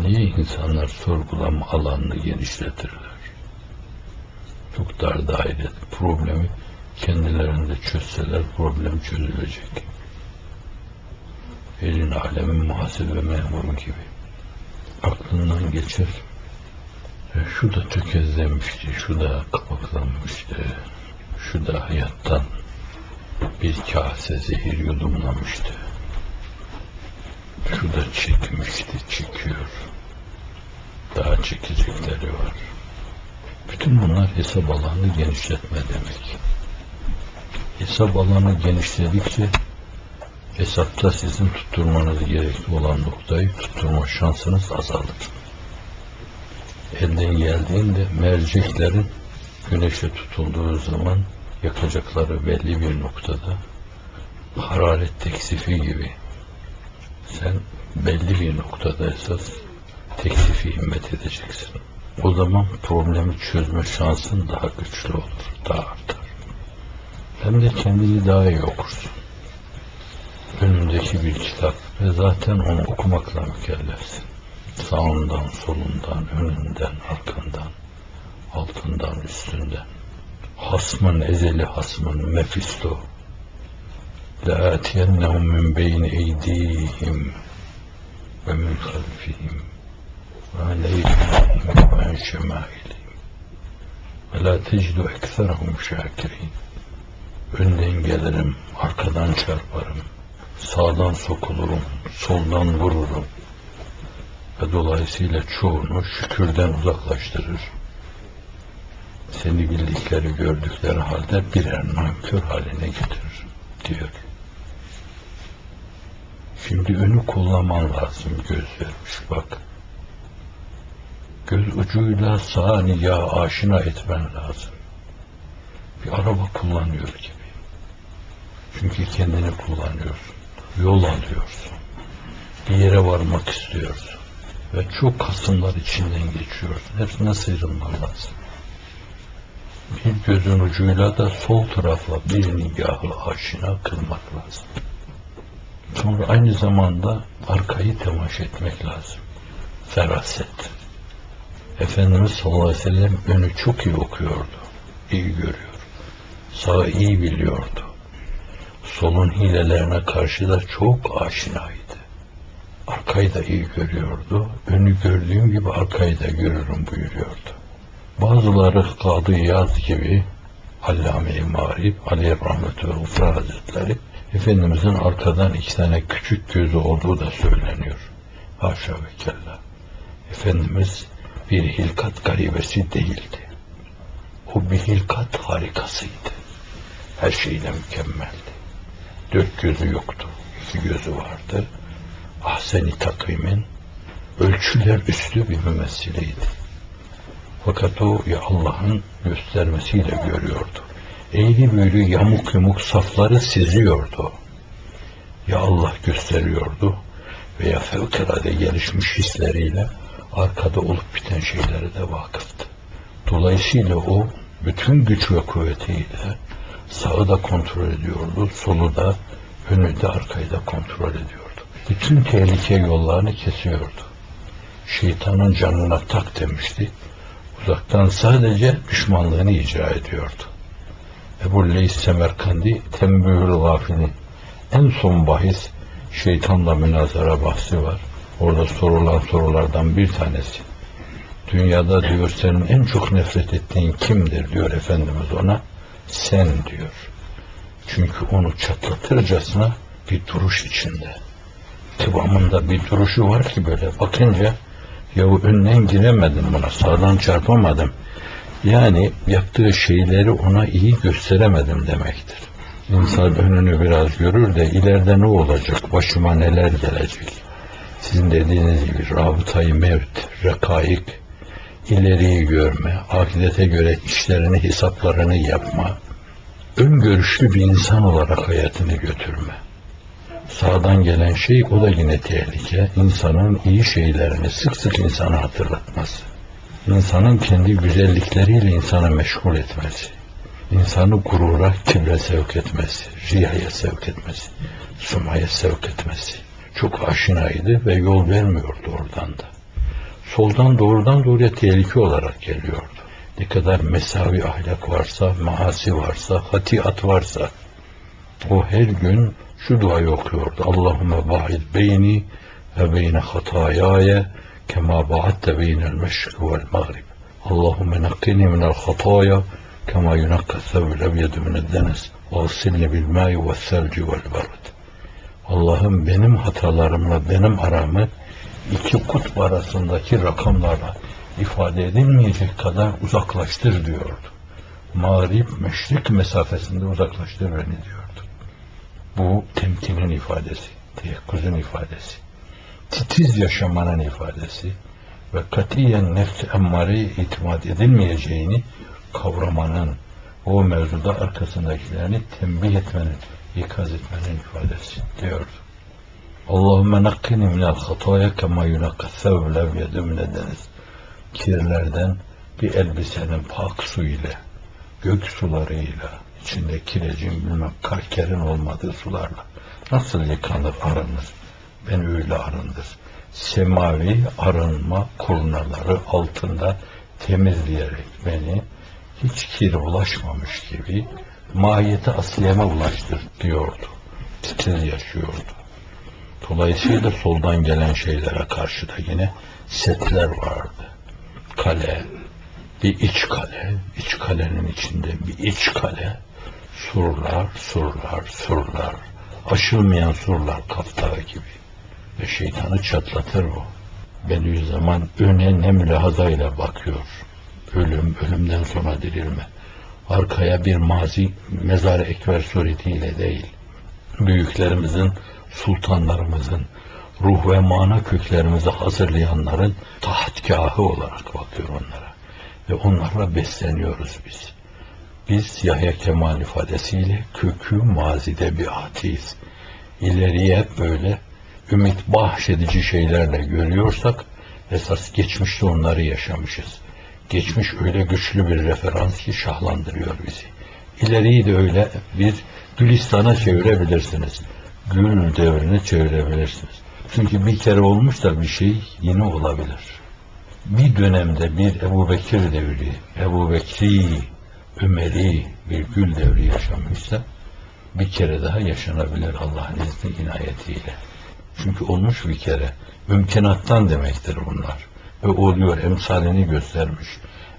Niye insanlar sorgulama alanını genişletirler? Çok dar daire problemi kendilerinde çözseler problem çözülecek. Elin alemin muhasebe memuru gibi. Aklından geçer. E, şu da tökezlemişti, şu da kapaklanmıştı, şu da hayattan bir kase zehir yudumlamıştı. Şu da çekmişti, çekiyor. Daha çekecekleri var. Bütün bunlar hesap alanı genişletme demek. Hesap alanı genişledikçe hesapta sizin tutturmanız gerekli olan noktayı tutturma şansınız azalır. Elden geldiğinde merceklerin güneşe tutulduğu zaman yakacakları belli bir noktada hararet teksifi gibi sen belli bir noktada esas teksifi himmet edeceksin. O zaman problemi çözme şansın daha güçlü olur, daha artar. Hem de kendini daha iyi okursun. Önündeki bir kitap ve zaten onu okumakla mükellefsin. Sağından, solundan, önünden, arkandan, altından, üstünden. Hasmın, ezeli hasmın, Mefisto. لَاَتِيَنَّهُمْ مِنْ بَيْنِ اَيْدِيهِمْ وَمِنْ خَلْفِهِمْ وَعَلَيْهِمْ وَعَنْ شَمَائِلِهِمْ وَلَا تَجِدُ اَكْثَرَهُمْ شَاكِرِينَ Önden gelirim, arkadan çarparım, sağdan sokulurum, soldan vururum ve dolayısıyla çoğunu şükürden uzaklaştırır. Seni bildikleri gördükleri halde birer nankör haline getirir diyor. Şimdi önü kullanman lazım göz vermiş bak. Göz ucuyla sağa ya aşina etmen lazım. Bir araba kullanıyor gibi. Çünkü kendini kullanıyorsun. Yol alıyorsun. Bir yere varmak istiyorsun. Ve çok kasımlar içinden geçiyorsun. Hepsine sıyrılman lazım. Bir gözün ucuyla da sol tarafla bir nigahı aşina kılmak lazım. Sonra aynı zamanda arkayı temaş etmek lazım. Feraset. Efendimiz sallallahu aleyhi ve sellem önü çok iyi okuyordu. iyi görüyor. Sağı iyi biliyordu. Solun hilelerine karşı da çok aşinaydı. Arkayı da iyi görüyordu. Önü gördüğüm gibi arkayı da görürüm buyuruyordu. Bazıları Kadı Yaz gibi Allame-i Marif, Aleyh Rahmetü Hazretleri Efendimizin arkadan iki tane küçük gözü olduğu da söyleniyor. Haşa ve kella. Efendimiz bir hilkat garibesi değildi. O bir hilkat harikasıydı. Her şeyle mükemmeldi. Dört gözü yoktu. İki gözü vardı. Ahseni takvimin ölçüler üstü bir mümessiliydi. Fakat o ya Allah'ın göstermesiyle görüyordu. Eğri büğrü yamuk yumuk safları siziyordu. Ya Allah gösteriyordu veya fevkalade gelişmiş hisleriyle arkada olup biten şeylere de vakıftı. Dolayısıyla o bütün güç ve kuvvetiyle sağı da kontrol ediyordu, solu da, önü de arkayı da kontrol ediyordu. Bütün tehlike yollarını kesiyordu. Şeytanın canına tak demişti. Uzaktan sadece düşmanlığını icra ediyordu. Ebu Leys Semerkandi Tembühül Gafil'in en son bahis şeytanla münazara bahsi var. Orada sorulan sorulardan bir tanesi. Dünyada diyor senin en çok nefret ettiğin kimdir diyor Efendimiz ona. Sen diyor. Çünkü onu çatlatırcasına bir duruş içinde. Kıvamında bir duruşu var ki böyle bakınca yahu önünden giremedim buna sağdan çarpamadım. Yani yaptığı şeyleri ona iyi gösteremedim demektir. İnsan önünü biraz görür de ileride ne olacak, başıma neler gelecek. Sizin dediğiniz gibi rabıtayı mevt, rekaik, ileriyi görme, ahirete göre işlerini, hesaplarını yapma, öngörüşlü bir insan olarak hayatını götürme. Sağdan gelen şey o da yine tehlike. İnsanın iyi şeylerini sık sık insana hatırlatması. İnsanın kendi güzellikleriyle insanı meşgul etmesi. İnsanı gurura, kibre sevk etmesi, riyaya sevk etmesi, sumaya sevk etmesi. Çok aşinaydı ve yol vermiyordu oradan da. soldan doğrudan doğruya tehlike olarak geliyordu. Ne kadar mesavi ahlak varsa, maasi varsa, hatiat varsa o her gün şu duayı okuyordu. Allahümme ba'id beyni ve beyne hatayaya beynel meşrik vel mağrib. Allahümme nakkini minel hataya kema yunakka thevül ebyedu minel deniz ve asilni bil ma'i ve selci vel barud. Allah'ım benim hatalarımla benim aramı iki kutb arasındaki rakamlarla ifade edilmeyecek kadar uzaklaştır diyordu. Mağrib, meşrik mesafesinde uzaklaştır beni diyordu. Bu temkinin ifadesi, teyakkuzun ifadesi, titiz yaşamanın ifadesi ve katiyen nefs emmareye itimat edilmeyeceğini kavramanın, o mevzuda arkasındakilerini tembih etmenin, ikaz etmenin ifadesi diyordu. Allahümme nakkini minel hataya kema yunakka thevl evyedu minedeniz. Kirlerden bir elbisenin pak su ile, gök sularıyla, içinde kirecin bilmem kalkerin olmadığı sularla nasıl yıkanır arınır? Ben öyle arındır. Semavi arınma kurnaları altında temizleyerek beni hiç kir ulaşmamış gibi mahiyete asliyeme ulaştır diyordu. Titiz yaşıyordu. Dolayısıyla soldan gelen şeylere karşı da yine setler vardı. Kale, bir iç kale, iç kalenin içinde bir iç kale, surlar, surlar, surlar, aşılmayan surlar kaftağı gibi. Ve şeytanı çatlatır o. Bediüzzaman öne ne mülahazayla bakıyor. Ölüm, ölümden sonra dirilme. Arkaya bir mazi mezar-ı ekber suretiyle değil. Büyüklerimizin, sultanlarımızın, ruh ve mana köklerimizi hazırlayanların tahtgahı olarak bakıyor onlara. Ve onlarla besleniyoruz biz. Biz Yahya Kemal ifadesiyle kökü mazide bir atiyiz. İleriye hep böyle ümit bahşedici şeylerle görüyorsak esas geçmişte onları yaşamışız. Geçmiş öyle güçlü bir referans ki şahlandırıyor bizi. İleriyi de öyle bir Gülistan'a çevirebilirsiniz. Gül devrini çevirebilirsiniz. Çünkü bir kere olmuş da bir şey yine olabilir. Bir dönemde bir Ebu Bekir devri, Ebu Bekri, Ömer'i bir gül devri yaşanmışsa bir kere daha yaşanabilir Allah'ın izni inayetiyle. Çünkü olmuş bir kere. Mümkenattan demektir bunlar. Ve oluyor emsalini göstermiş.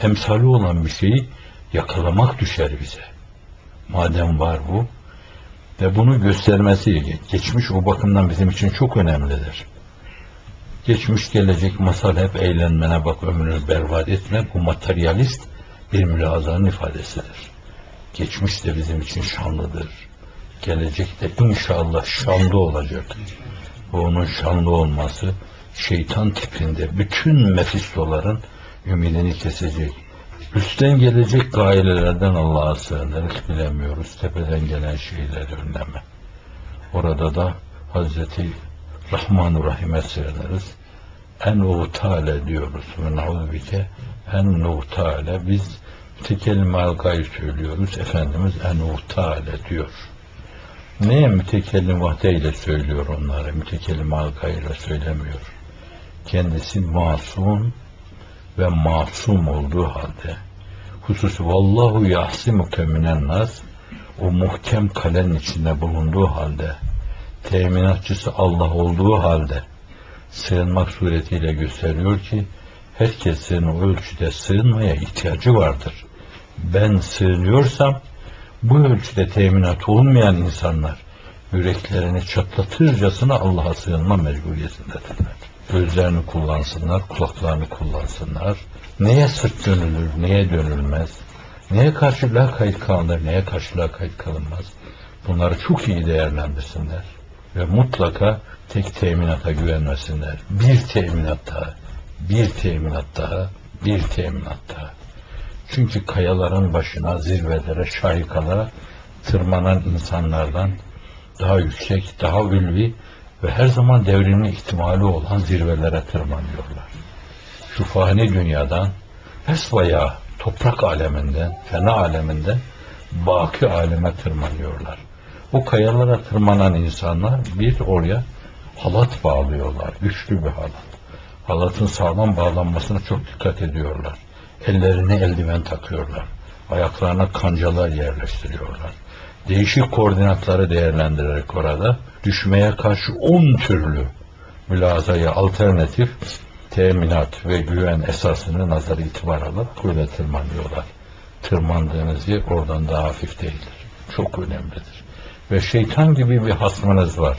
Emsali olan bir şeyi yakalamak düşer bize. Madem var bu ve bunu göstermesi geçmiş o bakımdan bizim için çok önemlidir. Geçmiş gelecek masal hep eğlenmene bak ömrünü berbat etme bu materyalist bir mülazanın ifadesidir. Geçmiş de bizim için şanlıdır. Gelecek de inşallah şanlı olacak. Onun şanlı olması şeytan tipinde bütün mefistoların ümidini kesecek. Üstten gelecek gailelerden Allah'a sığınırız bilemiyoruz. Tepeden gelen şeyleri önleme. Orada da Hazreti Rahman Rahim'e sığınırız. En uğtale diyoruz. Ve en uğtale. Biz mütekellim algayı söylüyoruz. Efendimiz en uğtale diyor. Neye mütekellim vahdeyle söylüyor onları? Mütekellim algayla söylemiyor. Kendisi masum ve masum olduğu halde hususi vallahu yahsimuke minen nas o muhkem kalenin içinde bulunduğu halde teminatçısı Allah olduğu halde sığınmak suretiyle gösteriyor ki herkesin o ölçüde sığınmaya ihtiyacı vardır. Ben sığınıyorsam bu ölçüde teminat olmayan insanlar yüreklerini çatlatırcasına Allah'a sığınma mecburiyetindedirler. Gözlerini kullansınlar, kulaklarını kullansınlar. Neye sırt dönülür, neye dönülmez, neye karşı lakayt kalınır, neye karşı lakayt kalınmaz. Bunları çok iyi değerlendirsinler. Ve mutlaka tek teminata güvenmesinler. Bir teminat daha, bir teminat daha, bir teminat daha. Çünkü kayaların başına, zirvelere, şahikalara tırmanan insanlardan daha yüksek, daha ulvi ve her zaman devrinin ihtimali olan zirvelere tırmanıyorlar. Şu fani dünyadan esvaya toprak aleminden, fena aleminden baki aleme tırmanıyorlar. O kayalara tırmanan insanlar bir oraya halat bağlıyorlar, güçlü bir halat. Halatın sağlam bağlanmasına çok dikkat ediyorlar. Ellerine eldiven takıyorlar. Ayaklarına kancalar yerleştiriyorlar. Değişik koordinatları değerlendirerek orada düşmeye karşı 10 türlü mülazaya alternatif teminat ve güven esasını nazar itibar alıp böyle tırmanıyorlar. Tırmandığınız yer oradan daha hafif değildir. Çok önemlidir. Ve şeytan gibi bir hasmınız var.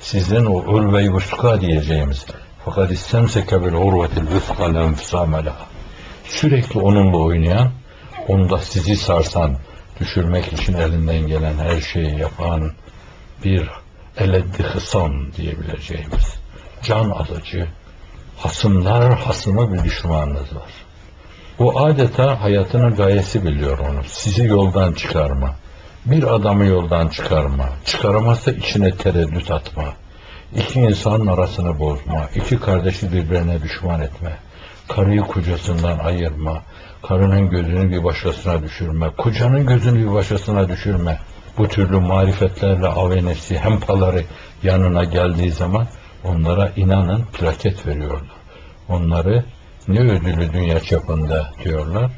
Sizin o urve-i vuska diyeceğimiz fakat istemseke bil urvetil vüfka lenfsamelaha sürekli onunla oynayan, onda sizi sarsan, düşürmek için elinden gelen her şeyi yapan bir eleddi hısam diyebileceğimiz can alıcı, hasımlar hasımı bir düşmanınız var. Bu adeta hayatının gayesi biliyor onu. Sizi yoldan çıkarma. Bir adamı yoldan çıkarma. Çıkaramazsa içine tereddüt atma. İki insanın arasını bozma. iki kardeşi birbirine düşman etme. Karıyı kocasından ayırma. Karının gözünü bir başkasına düşürme. Kocanın gözünü bir başkasına düşürme. Bu türlü marifetlerle avenesi, hempaları yanına geldiği zaman onlara inanın plaket veriyorlar. Onları ne ödülü dünya çapında diyorlar?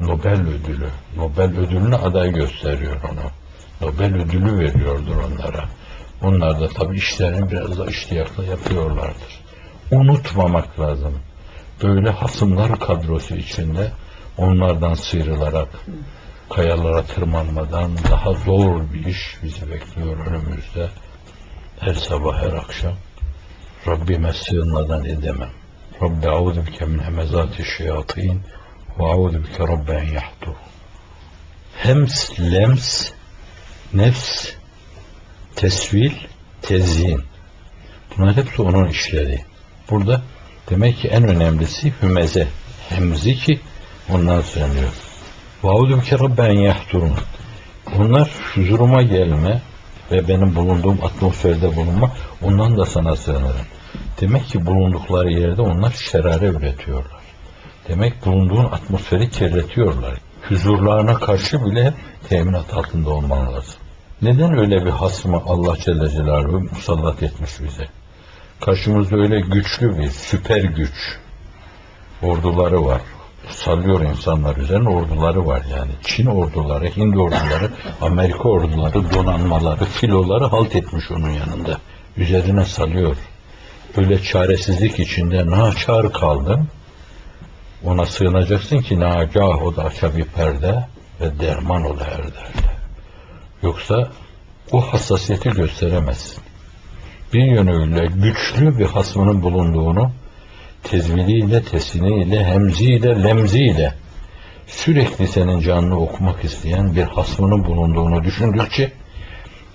Nobel ödülü. Nobel ödülüne aday gösteriyor onu. Nobel ödülü veriyordur onlara. Onlar da tabii işlerini biraz da iştiyakla yapıyorlardır. Unutmamak lazım. Böyle hasımlar kadrosu içinde onlardan sıyrılarak kayalara tırmanmadan daha zor bir iş bizi bekliyor önümüzde. Her sabah her akşam Rabbime sığınmadan edemem. Rabbi auzu bike min hemezati şeyatin ve auzu bike rabbi en yahdur. Hems, lems, nefs, tesvil, tezyin. Bunlar hepsi onun işleri. Burada demek ki en önemlisi hümeze. Hemzi ki ondan söyleniyor. Ve auzu bike rabbi en yahdurun. Bunlar huzuruma gelme ve benim bulunduğum atmosferde bulunma ondan da sana sığınırım. Demek ki bulundukları yerde onlar şerare üretiyorlar. Demek bulunduğun atmosferi kirletiyorlar. Huzurlarına karşı bile teminat altında olman lazım. Neden öyle bir hasmı Allah Celle Celaluhu musallat etmiş bize? Karşımızda öyle güçlü bir süper güç orduları var. Sallıyor insanlar üzerine orduları var yani. Çin orduları, Hind orduları, Amerika orduları, donanmaları, filoları halt etmiş onun yanında. Üzerine salıyor. Öyle çaresizlik içinde naçar kaldın. Ona sığınacaksın ki nagah o da aça bir perde ve derman ol her derde. Yoksa o hassasiyeti gösteremezsin. Bir yönüyle güçlü bir hasmının bulunduğunu tezviliyle, tesiniyle, hemziyle, lemziyle sürekli senin canını okumak isteyen bir hasmının bulunduğunu düşündükçe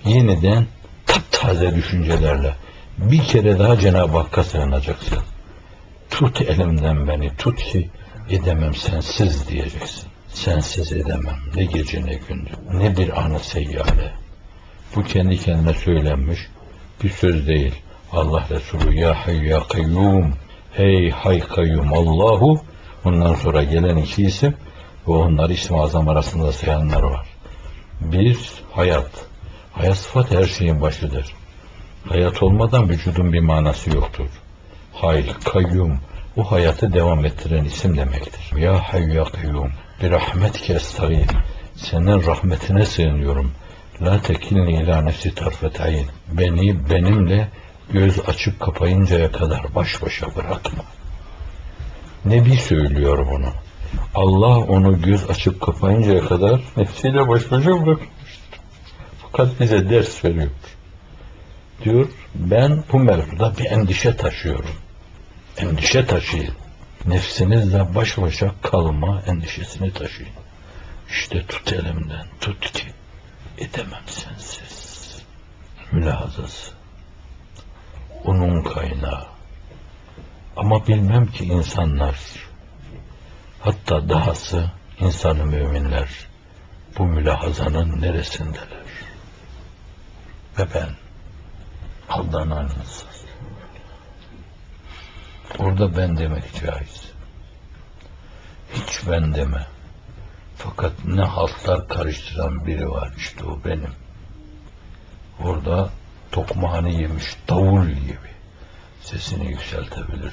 yeniden taptaze düşüncelerle bir kere daha Cenab-ı Hakk'a sığınacaksın. Tut elimden beni, tut ki edemem sensiz diyeceksin. Sensiz edemem. Ne gece ne gündüz. Ne bir anı seyyare. Bu kendi kendine söylenmiş bir söz değil. Allah Resulü ya hayy ya kayyum Ey hay kayyum Allahu ondan sonra gelen iki isim ve onlar ismi azam arasında sayanlar var. Bir hayat. Hayat sıfat her şeyin başıdır. Hayat olmadan vücudun bir manası yoktur. Hay, kayyum, bu hayatı devam ettiren isim demektir. Ya hayy ya kayyum, bir rahmetke estağil. Senin rahmetine sığınıyorum. La tekilni ila nefsi tarfet ayin. Beni benimle göz açıp kapayıncaya kadar baş başa bırakma. Nebi söylüyor bunu. Allah onu göz açıp kapayıncaya kadar nefsiyle baş başa bırakmıştır. Fakat bize ders veriyor. Diyor ben bu mevzuda bir endişe taşıyorum. Endişe taşıyın. Nefsinizle baş başa kalma endişesini taşıyın. İşte tut elimden tut ki edemem sensiz. Mülahazası onun kaynağı. Ama bilmem ki insanlar, hatta dahası insanı müminler bu mülahazanın neresindeler? Ve ben aldanan insan. Orada ben demek caiz. Hiç ben deme. Fakat ne haltlar karıştıran biri var işte o benim. Orada tokmağını yemiş davul gibi sesini yükseltebilir.